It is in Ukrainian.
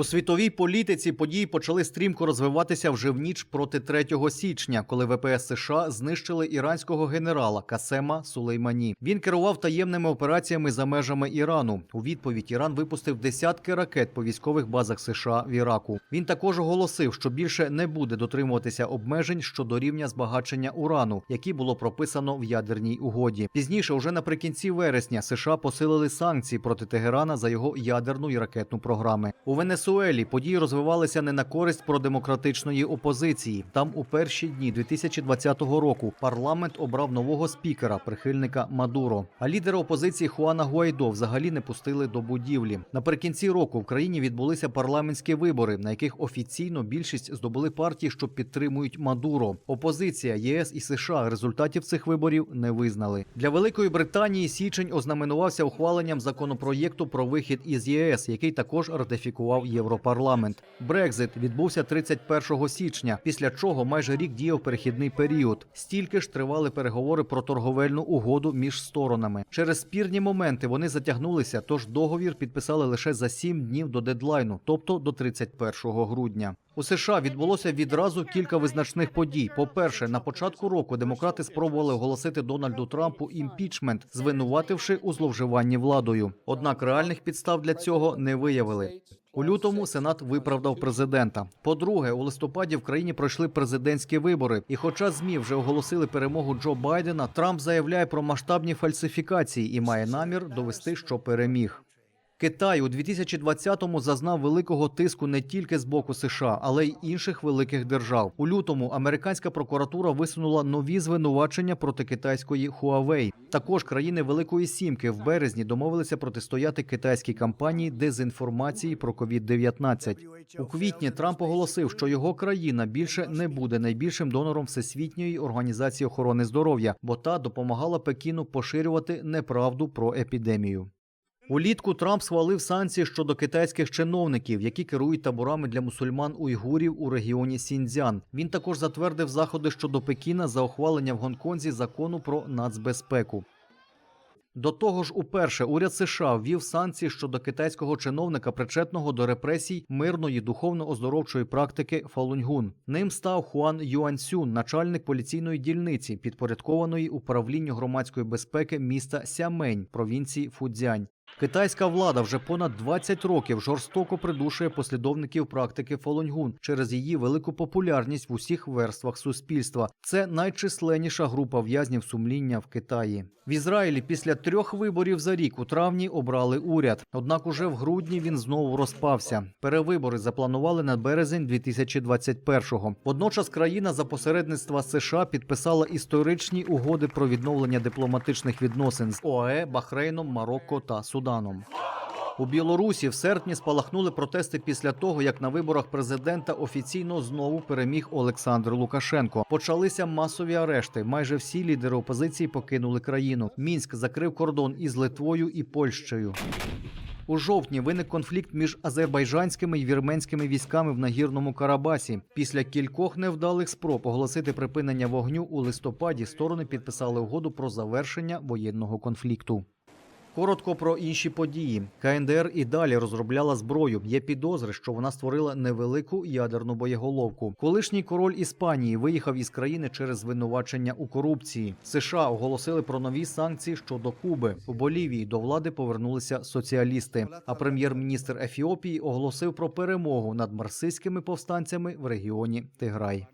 У світовій політиці події почали стрімко розвиватися вже в ніч проти 3 січня, коли ВПС США знищили іранського генерала Касема Сулеймані. Він керував таємними операціями за межами Ірану. У відповідь Іран випустив десятки ракет по військових базах США в Іраку. Він також оголосив, що більше не буде дотримуватися обмежень щодо рівня збагачення урану, які було прописано в ядерній угоді. Пізніше, уже наприкінці вересня, США посилили санкції проти Тегерана за його ядерну і ракетну програми. У Венесуелі події розвивалися не на користь продемократичної опозиції. Там у перші дні 2020 року парламент обрав нового спікера, прихильника Мадуро. А лідера опозиції Хуана Гуайдо взагалі не пустили до будівлі. Наприкінці року в країні відбулися парламентські вибори, на яких офіційно більшість здобули партії, що підтримують Мадуро. Опозиція ЄС і США результатів цих виборів не визнали. Для Великої Британії січень ознаменувався ухваленням законопроєкту про вихід із ЄС, який також ратифікував Європарламент. Брекзит відбувся 31 січня, після чого майже рік діяв перехідний період. Стільки ж тривали переговори про торговельну угоду між сторонами. Через спірні моменти вони затягнулися, тож договір підписали лише за сім днів до дедлайну, тобто до 31 грудня. У США відбулося відразу кілька визначних подій. По-перше, на початку року демократи спробували оголосити Дональду Трампу імпічмент, звинувативши у зловживанні владою. Однак реальних підстав для цього не виявили. У лютому Сенат виправдав президента. По-друге, у листопаді в країні пройшли президентські вибори. І, хоча змі вже оголосили перемогу Джо Байдена, Трамп заявляє про масштабні фальсифікації і має намір довести, що переміг. Китай у 2020-му зазнав великого тиску не тільки з боку США, але й інших великих держав. У лютому американська прокуратура висунула нові звинувачення проти китайської Huawei. Також країни Великої Сімки в березні домовилися протистояти китайській кампанії дезінформації про COVID-19. У квітні Трамп оголосив, що його країна більше не буде найбільшим донором Всесвітньої організації охорони здоров'я, бо та допомагала Пекіну поширювати неправду про епідемію. Улітку Трамп схвалив санкції щодо китайських чиновників, які керують таборами для мусульман уйгурів у регіоні Сіньцзян. Він також затвердив заходи щодо Пекіна за ухвалення в Гонконзі закону про нацбезпеку. До того ж, уперше уряд США ввів санкції щодо китайського чиновника, причетного до репресій мирної духовно-оздоровчої практики Фалуньгун. Ним став Хуан Юаньсюн, начальник поліційної дільниці, підпорядкованої управлінню громадської безпеки міста Сямень, провінції Фудзянь. Китайська влада вже понад 20 років жорстоко придушує послідовників практики Фолуньгун через її велику популярність в усіх верствах суспільства. Це найчисленніша група в'язнів сумління в Китаї. В Ізраїлі після трьох виборів за рік у травні обрали уряд. Однак уже в грудні він знову розпався. Перевибори запланували на березень 2021-го. Водночас країна за посередництва США підписала історичні угоди про відновлення дипломатичних відносин з ОАЕ, Бахрейном, Марокко та Суданом. У Білорусі в серпні спалахнули протести після того, як на виборах президента офіційно знову переміг Олександр Лукашенко. Почалися масові арешти. Майже всі лідери опозиції покинули країну. Мінськ закрив кордон із Литвою і Польщею. У жовтні виник конфлікт між азербайджанськими і вірменськими військами в нагірному Карабасі. Після кількох невдалих спроб оголосити припинення вогню у листопаді сторони підписали угоду про завершення воєнного конфлікту. Коротко про інші події. КНДР і далі розробляла зброю. Є підозри, що вона створила невелику ядерну боєголовку. Колишній король Іспанії виїхав із країни через звинувачення у корупції. США оголосили про нові санкції щодо Куби. У Болівії до влади повернулися соціалісти. А прем'єр-міністр Ефіопії оголосив про перемогу над марсистськими повстанцями в регіоні Тиграй.